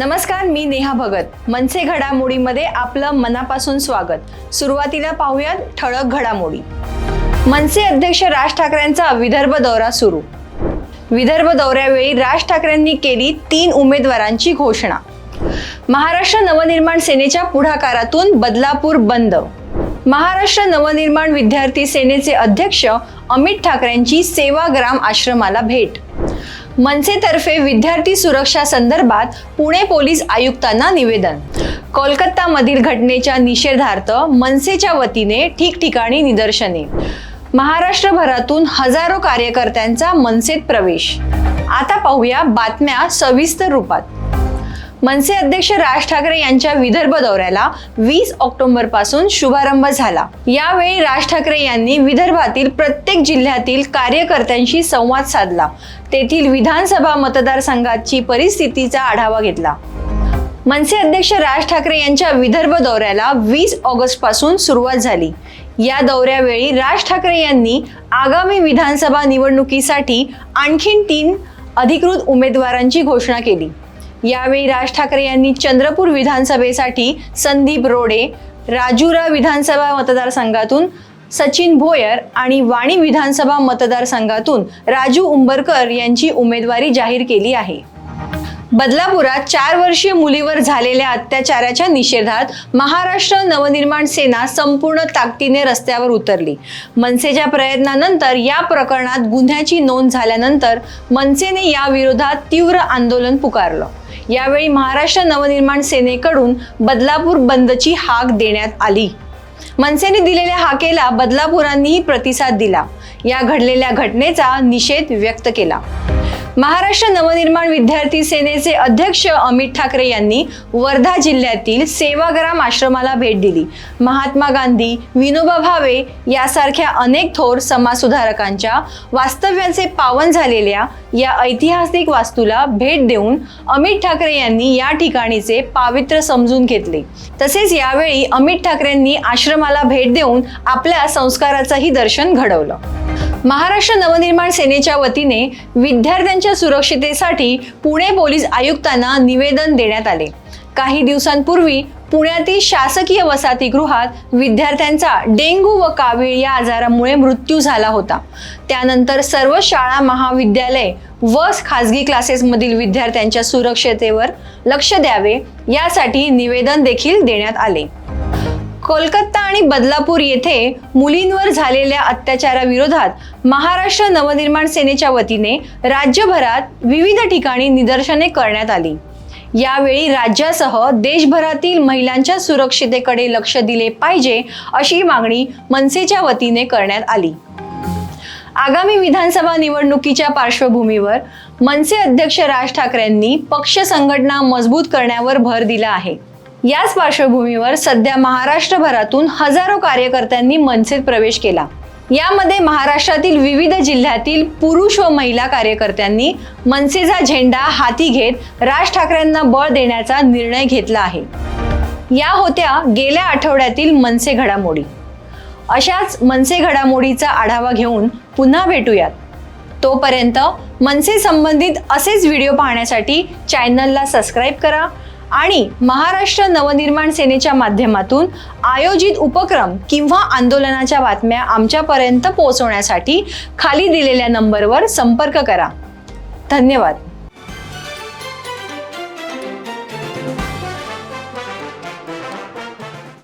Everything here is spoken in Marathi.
नमस्कार मी नेहा भगत. मनसे घडामोडीमध्ये आपलं मनापासून स्वागत. सुरुवातीला पाहूयात ठळक घडामोडी. मनसे अध्यक्ष राज ठाकरेंचा विदर्भ दौरा सुरू. विदर्भ दौऱ्यावेळी राज ठाकरेंनी केली तीन उमेदवारांची घोषणा. महाराष्ट्र नवनिर्माण सेनेच्या पुढाकारातून बदलापूर बंद. महाराष्ट्र नवनिर्माण विद्यार्थी सेनेचे अध्यक्ष अमित ठाकरेंची सेवाग्राम आश्रमाला भेट. मनसेतर्फे विद्यार्थी सुरक्षा संदर्भात पुणे पोलीस आयुक्तांना निवेदन. कोलकातामधील घटनेच्या निषेधार्थ मनसेच्या वतीने ठिकठिकाणी निदर्शने. महाराष्ट्रभरातून हजारो कार्यकर्त्यांचा मनसेत प्रवेश. आता पाहूया बातम्या सविस्तर रूपात. मनसे अध्यक्ष राज ठाकरे यांच्या विदर्भ दौऱ्याला वीस ऑक्टोबरपासून शुभारंभ झाला. यावेळी राज ठाकरे यांनी विदर्भातील प्रत्येक जिल्ह्यातील कार्यकर्त्यांशी संवाद साधला. तेथील विधानसभा मतदारसंघाची परिस्थितीचा आढावा घेतला. मनसे अध्यक्ष राज ठाकरे यांच्या विदर्भ दौऱ्याला वीस ऑगस्टपासून सुरुवात झाली. या दौऱ्यावेळी राज ठाकरे यांनी आगामी विधानसभा निवडणुकीसाठी आणखीन तीन अधिकृत उमेदवारांची घोषणा केली. यावेळी राज ठाकरे यांनी चंद्रपूर विधानसभेसाठी संदीप रोडे राजुरा विधानसभा मतदारसंघातून सचिन भोयर आणि वाणी विधानसभा मतदारसंघातून राजू उंबरकर यांची उमेदवारी जाहीर केली आहे. बदलापुरात चार वर्षीय मुलीवर झालेल्या अत्याचाराच्या निषेधात महाराष्ट्र नवनिर्माण सेना संपूर्ण ताकदीने रस्त्यावर उतरली. मनसेच्या प्रयत्नानंतर या प्रकरणात गुन्ह्याची नोंद झाल्यानंतर मनसेने या विरोधात तीव्र आंदोलन पुकारलं. यावेळी महाराष्ट्र नवनिर्माण सेनेकडून बदलापूर बंदची हाक देण्यात आली. मनसेने दिलेल्या हाकेला बदलापुरांनीही प्रतिसाद दिला. या घडलेल्या घटनेचा निषेध व्यक्त केला. महाराष्ट्र नवनिर्माण विद्यार्थी सेनेचे अध्यक्ष अमित ठाकरे यांनी वर्धा जिल्ह्यातील सेवाग्राम आश्रमाला भेट दिली. महात्मा गांधी विनोबा भावे यासारख्या अनेक थोर समाजसुधारकांच्या वास्तव्याचे पावन झालेल्या या ऐतिहासिक वास्तूला भेट देऊन अमित ठाकरे यांनी या ठिकाणीचे पावित्र्य समजून घेतले. तसेच यावेळी अमित ठाकरेंनी आश्रमाला भेट देऊन आपल्या संस्काराचंही दर्शन घडवलं. महाराष्ट्र नवनिर्माण सेनेच्या वतीने विद्यार्थ्यांच्या सुरक्षितेसाठी पुणे पोलीस आयुक्तांना निवेदन देण्यात आले. काही दिवसांपूर्वी पुण्यातील शासकीय वसतिगृहात विद्यार्थ्यांचा डेंग्यू व कावीळ या आजारामुळे मृत्यू झाला होता. त्यानंतर सर्व शाळा महाविद्यालय व खासगी क्लासेसमधील विद्यार्थ्यांच्या सुरक्षतेवर लक्ष द्यावे यासाठी निवेदन देखील देण्यात आले. कोलकाता आणि बदलापूर येथे मुलींवर झालेल्या अत्याचाराविरोधात महाराष्ट्र नवनिर्माण सेनेच्या वतीने राज्यभरात विविध ठिकाणी निदर्शने करण्यात आली. यावेळी राज्यासह देशभरातील महिलांच्या सुरक्षितेकडे लक्ष दिले पाहिजे अशी मागणी मनसेच्या वतीने करण्यात आली. आगामी विधानसभा निवडणुकीच्या पार्श्वभूमीवर मनसे अध्यक्ष राज ठाकरेंनी पक्ष संघटना मजबूत करण्यावर भर दिला आहे. याच पार्श्वभूमीवर सध्या महाराष्ट्रभरातून हजारो कार्यकर्त्यांनी मनसेत प्रवेश केला. यामध्ये महाराष्ट्रातील विविध जिल्ह्यातील पुरुष व महिला कार्यकर्त्यांनी मनसेचा झेंडा हाती घेत राज ठाकरेंना बळ देण्याचा निर्णय घेतला आहे. या होत्या गेल्या आठवड्यातील मनसे घडामोडी. अशाच मनसे घडामोडीचा आढावा घेऊन पुन्हा भेटूयात. तोपर्यंत मनसे संबंधित असेच व्हिडिओ पाहण्यासाठी चॅनलला सबस्क्राईब करा आणि महाराष्ट्र नवनिर्माण सेनेच्या माध्यमातून आयोजित उपक्रम किंवा आंदोलनाच्या बातम्या आमच्यापर्यंत पोहोचवण्यासाठी खाली दिलेल्या नंबरवर संपर्क करा. धन्यवाद.